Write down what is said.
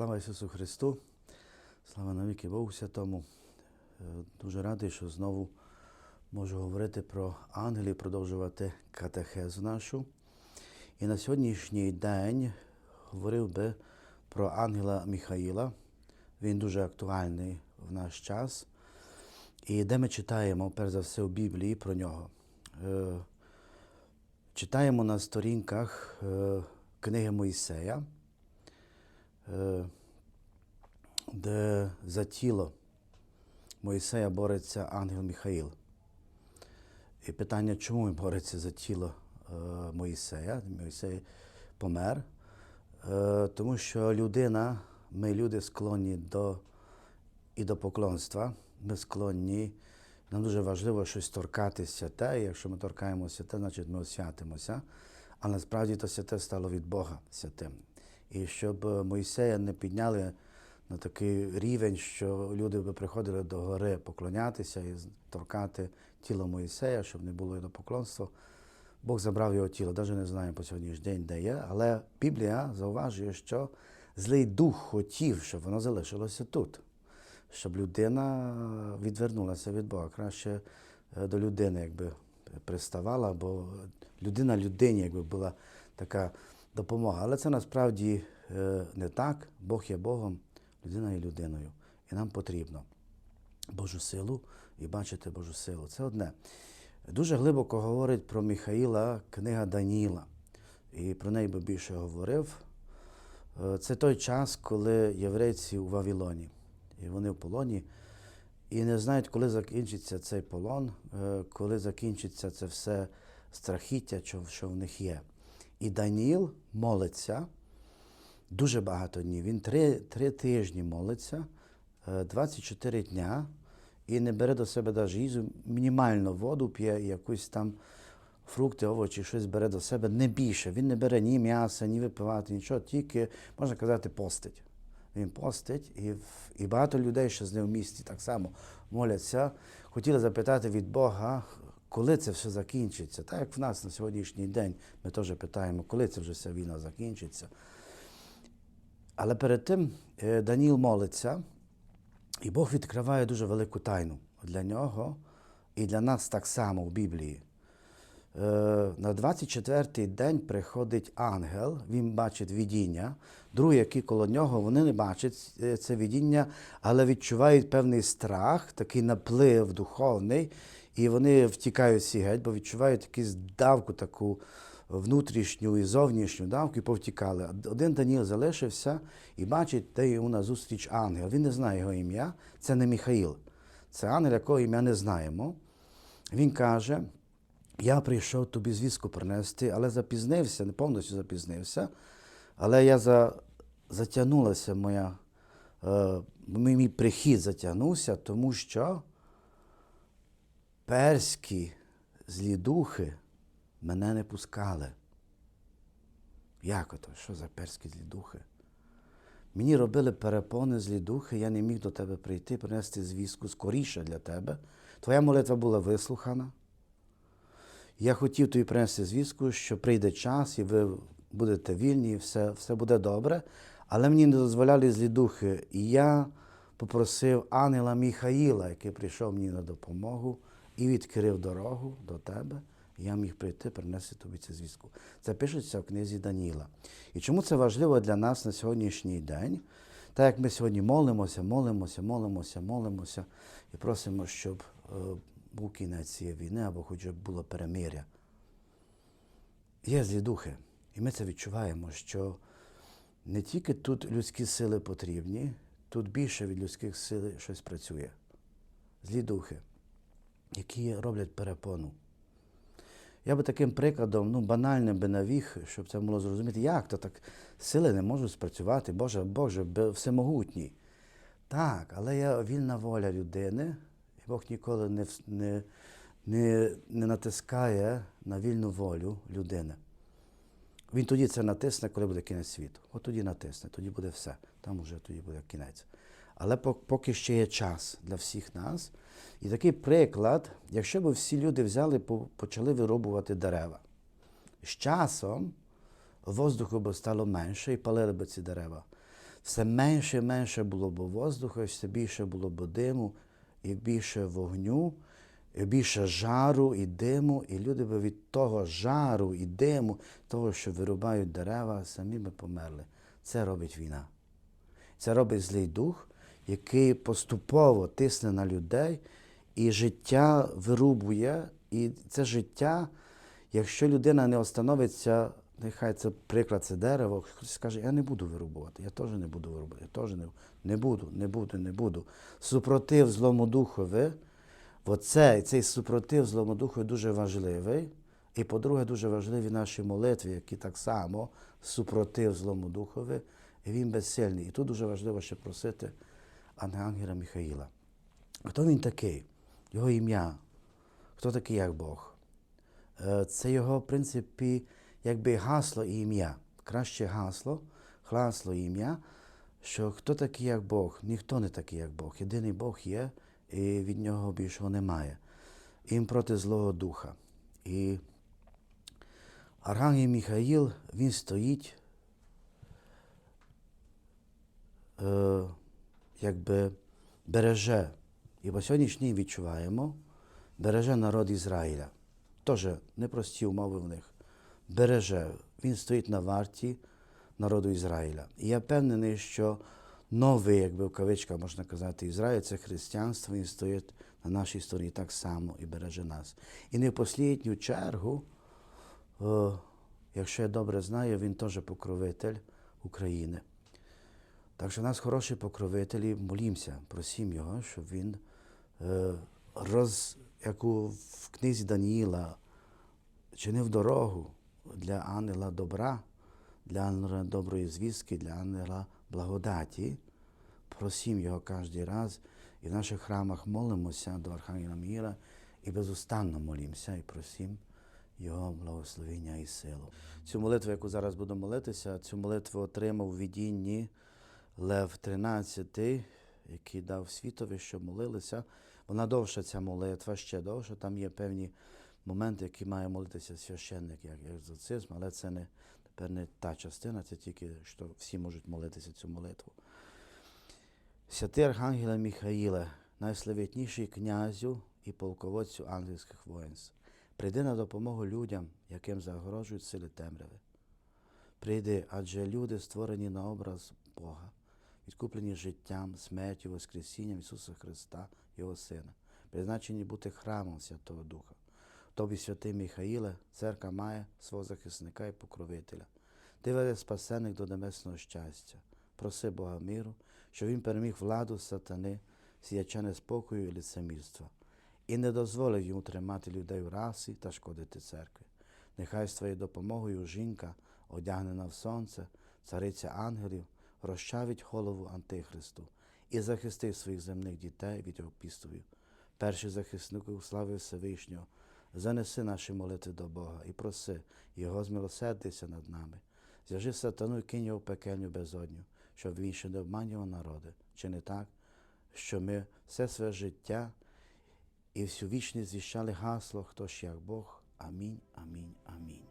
Слава Ісусу Христу, слава навіки Богу Святому. Е, Дуже радий, що знову можу говорити про ангелів, продовжувати катехезу нашу. І на сьогоднішній день говорив би про ангела Михаїла. Він дуже актуальний в наш час. І де ми читаємо, перш за все, у Біблії про нього. Е, Читаємо на сторінках е, книги Моїсея, де за тіло Моїсея бореться ангел Михаїл. І питання, чому він бореться за тіло е, Моїсея? Моїсей помер. Е, тому що людина, ми люди склонні до, і до поклонства, ми склонні. Нам дуже важливо щось торкатися те, якщо ми торкаємося те, значить ми освятимося. А насправді то святе стало від Бога святим. І щоб е, Мойсея не підняли на такий рівень, що люди би приходили до гори поклонятися і торкати тіло Моїсея, щоб не було поклонства. Бог забрав його тіло, навіть не знаємо по сьогоднішній день, де є, але Біблія зауважує, що злий дух хотів, щоб воно залишилося тут, щоб людина відвернулася від Бога. Краще е, до людини, якби приставала, бо людина людині, якби була така допомога. Але це насправді е, не так. Бог є Богом, людина є людиною. І нам потрібно Божу силу і бачити Божу силу. Це одне. Дуже глибоко говорить про Михаїла книга Даніла. І про неї би більше говорив. Е, Це той час, коли єврейці у Вавилоні. І вони в полоні. І не знають, коли закінчиться цей полон, е, коли закінчиться це все страхіття, що- що в них є. І Даніїл молиться дуже багато днів. Він три, три тижні молиться, е, 24 дня, і не бере до себе навіть їжу, мінімально воду п'є, якусь там фрукти, овочі, щось бере до себе, не більше. Він не бере ні м'яса, ні випивати, нічого, тільки, можна казати, постить. Він постить, і, і багато людей, що з ним в місті так само моляться, хотіли запитати від Бога, коли це все закінчиться. Так як в нас на сьогоднішній день ми теж питаємо, коли це вже вся війна закінчиться. Але перед тим е, Даніл молиться, і Бог відкриває дуже велику тайну для нього і для нас так само в Біблії. Е, На 24-й день приходить ангел, він бачить видіння. Другі, які коло нього, вони не бачать е, це видіння, але відчувають певний страх, такий наплив духовний, і вони втікають всі геть, бо відчувають якусь давку таку внутрішню і зовнішню давку, і повтікали. Один Даніл залишився і бачить, де йому назустріч ангел. Він не знає його ім'я, це не Михаїл. Це ангел, якого ім'я не знаємо. Він каже, я прийшов тобі звістку принести, але запізнився, не повністю запізнився. Але я за, затягнулася моя, е, мій мій прихід затягнувся, тому що перські злі духи мене не пускали. Як ото? Що за перські злі духи? Мені робили перепони злі духи, я не міг до тебе прийти, принести звістку скоріше для тебе. Твоя молитва була вислухана. Я хотів тобі принести звістку, що прийде час, і ви будете вільні, і все, все буде добре. Але мені не дозволяли злі духи. І я попросив ангела Міхаїла, який прийшов мені на допомогу і відкрив дорогу до тебе. І я міг прийти, принести тобі цю звістку. Це пишеться в книзі Даніла. І чому це важливо для нас на сьогоднішній день? Так як ми сьогодні молимося, молимося, молимося, молимося і просимо, щоб е, був кінець цієї війни або хоч би було перемиря. Є злі духи, і ми це відчуваємо, що не тільки тут людські сили потрібні, тут більше від людських сил щось працює. Злі духи, які роблять перепону. Я би таким прикладом, ну, банальним би навіг, щоб це було зрозуміти, як то так сили не можуть спрацювати, Боже, Боже, всемогутній. Так, але є вільна воля людини, і Бог ніколи не, не, не, не натискає на вільну волю людини. Він тоді це натисне, коли буде кінець світу. От тоді натисне, тоді буде все. Там уже тоді буде кінець. Але поки ще є час для всіх нас. І такий приклад, якщо б всі люди взяли, по- почали вирубувати дерева. З часом воздуху б стало менше і палили б ці дерева. все менше і менше було б воздуха, і все більше було б диму, і більше вогню, і більше жару і диму, і люди б від того жару і диму, того, що вирубають дерева, самі би померли. Це робить війна. Це робить злий дух, який поступово тисне на людей, і життя вирубує. І це життя, якщо людина не остановиться, нехай це приклад, це дерево, хтось скаже, я не буду вирубувати, я теж не буду вирубувати, я теж не, не буду, не буду, не буду. Супротив злому духові, оце, цей супротив злому духові дуже важливий. І, по-друге, дуже важливі наші молитви, які так само супротив злому духові, і він безсильний. І тут дуже важливо ще просити ангела Михаїла. Хто він такий? Його ім'я. Хто такий, як Бог? Е, Це його, в принципі, якби гасло і ім'я. Краще гасло, гасло і ім'я, що хто такий, як Бог? Ніхто не такий, як Бог. Єдиний Бог є, і від нього більшого немає. Їм проти Злого Духа. І Архангел Михаїл, він стоїть, е, якби береже, і по сьогоднішній відчуваємо, береже народ Ізраїля. Теж непрості умови в них. Береже, він стоїть на варті народу Ізраїля. І я впевнений, що новий, якби в кавичках можна казати, Ізраїль це християнство, він стоїть на нашій стороні так само і береже нас. І не в послідню чергу, е, якщо я добре знаю, він теж покровитель України. Так що у нас хороші покровителі, молімося, просім його, щоб він е, роз, як у, в книзі Даніїла чинив дорогу для ангела добра, для ангела доброї звістки, для ангела благодаті. Просім його кожен раз і в наших храмах молимося до Архангела Міра і безустанно молімося і просім його благословення і силу. Цю молитву, яку зараз буду молитися, цю молитву отримав у відінні Лев XIII, який дав світові, щоб молилися. Вона довша ця молитва, ще довша. Там є певні моменти, які має молитися священник, як екзорцизм, але це не тепер не та частина, це тільки що всі можуть молитися цю молитву. Святий Архангеле Михаїле, найславетніший князю і полководцю ангельських воїнств, прийди на допомогу людям, яким загрожують сили темряви. Прийди, адже люди створені на образ Бога, відкуплені життям, смертю, Воскресінням Ісуса Христа, Його Сина, призначені бути храмом Святого Духа. Тобі, святий Михаїле, церква має свого захисника і покровителя. Ти веде спасених до небесного щастя. Проси Бога миру, щоб він переміг владу сатани, сіяча неспокою і лицемірства, і не дозволив йому тримати людей в расі та шкодити церкві. Нехай з твоєю допомогою жінка, одягнена в сонце, цариця ангелів, розчавить голову Антихристу і захистить своїх земних дітей від його пістовів. Перший захиснику слави Всевишнього, занеси наші молитви до Бога і проси Його змилосердитися над нами. Зв'яжи сатану і кинь його в пекельню безодню, щоб він ще не обманював народи. Чи не так, що ми все своє життя і всю вічність звіщали гасло, хто ж як Бог. Амінь, амінь, амінь.